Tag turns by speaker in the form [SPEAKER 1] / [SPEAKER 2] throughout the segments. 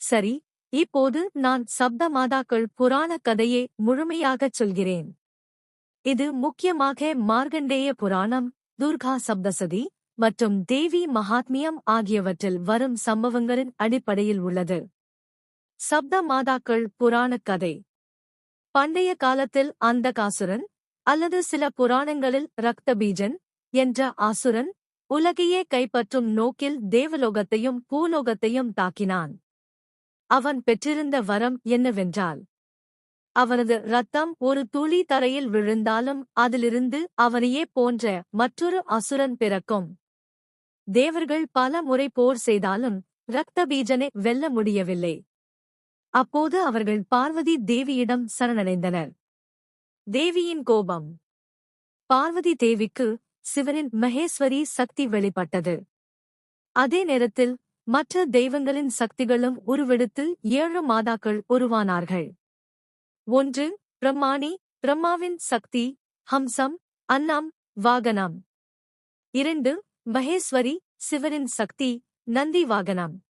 [SPEAKER 1] சரி இப்போது நான் சப்த மாதாக்கள் புராண கதையை முழுமையாகச் சொல்கிறேன். இது முக்கியமாக மார்கண்டேய புராணம் துர்கா சப்தசதி மற்றும் தேவி மகாத்மியம் ஆகியவற்றில் வரும் சம்பவங்களின் அடிப்படையில் உள்ளது. சப்த மாதாக்கள் புராணக் கதை. பண்டைய காலத்தில் அந்தகாசுரன் அல்லது சில புராணங்களில் ரக்தபீஜன் என்ற ஆசுரன் உலகையே கைப்பற்றும் நோக்கில் தேவலோகத்தையும் பூலோகத்தையும் தாக்கினான். அவன் பெற்றிருந்த வரம் என்னவென்றால் அவனது ரத்தம் ஒரு துளி தரையில் விழுந்தாலும் அதிலிருந்து அவனையே போன்ற மற்றொரு அசுரன் பிறக்கும். தேவர்கள் பல முறை போர் செய்தாலும் ரக்தபீஜனை வெல்ல முடியவில்லை. அப்போது அவர்கள் பார்வதி தேவியிடம் சரணடைந்தனர். தேவியின் கோபம். பார்வதி தேவிக்கு சிவனின் மகேஸ்வரி சக்தி வெளிப்பட்டது. அதே நேரத்தில் மற்ற தெய்வங்களின் சக்திகளும் உருவெடுத்து ஏழு மாதாக்கள் உருவானார்கள். ஒன்று பிரம்மாணி பிரம்மாவின் சக்தி ஹம்சம் அன்னம் வாகனம். இரண்டு மகேஸ்வரி சிவனின் சக்தி நந்தி வாகனம்.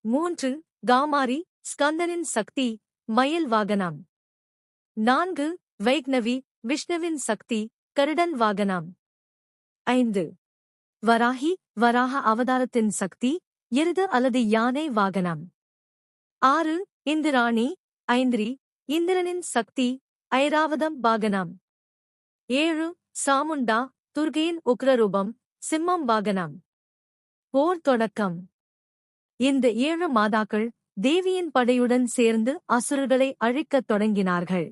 [SPEAKER 1] மூன்று காமாரி ஸ்கந்தனின் சக்தி மயில் வாகனம். நான்கு வைக்னவி விஷ்ணுவின் சக்தி கருடன் வாகனம். ஐந்து வராகி வராக அவதாரத்தின் சக்தி எருது அல்லது யானை வாகனம். ஆறு இந்திராணி ஐந்திரி இந்திரனின் சக்தி ஐராவதம் வாகனம். ஏழு சாமுண்டா துர்கையின் உக்ரரூபம் சிம்மம் வாகனம். போர் தொடக்கம். இந்த ஏழு மாதாக்கள் தேவியின் படையுடன் சேர்ந்து அசுரர்களை அழிக்கத் தொடங்கினார்கள்.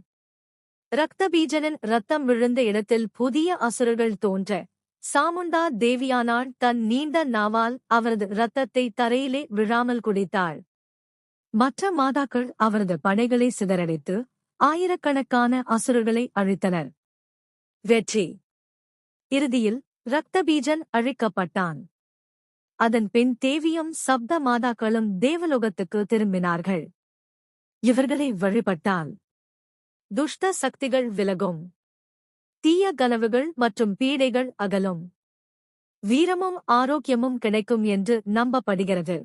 [SPEAKER 1] ரத்தபீஜனின் ரத்தம் விழுந்த இடத்தில் புதிய அசுரர்கள் தோன்ற சாமுண்டா தேவியானாள் தன் நீண்ட நாவால் அவரது இரத்தத்தை தரையிலே விழாமல் குடித்தாள். மற்ற மாதாக்கள் அவரது படைகளை சிதறடித்து ஆயிரக்கணக்கான அசுரர்களை அழித்தனர். வெற்றி. இறுதியில் இரத்தபீஜன் அழிக்கப்பட்டான். அதன் பின் தேவியும் சப்த மாதாக்களும் தேவலோகத்துக்கு திரும்பினார்கள். இவர்களை வழிபட்டால் துஷ்ட சக்திகள் விலகும். தீய கனவுகள் மற்றும் பீடைகள் அகலும். வீரமும் ஆரோக்கியமும் கிடைக்கும் என்று நம்பப்படுகிறது.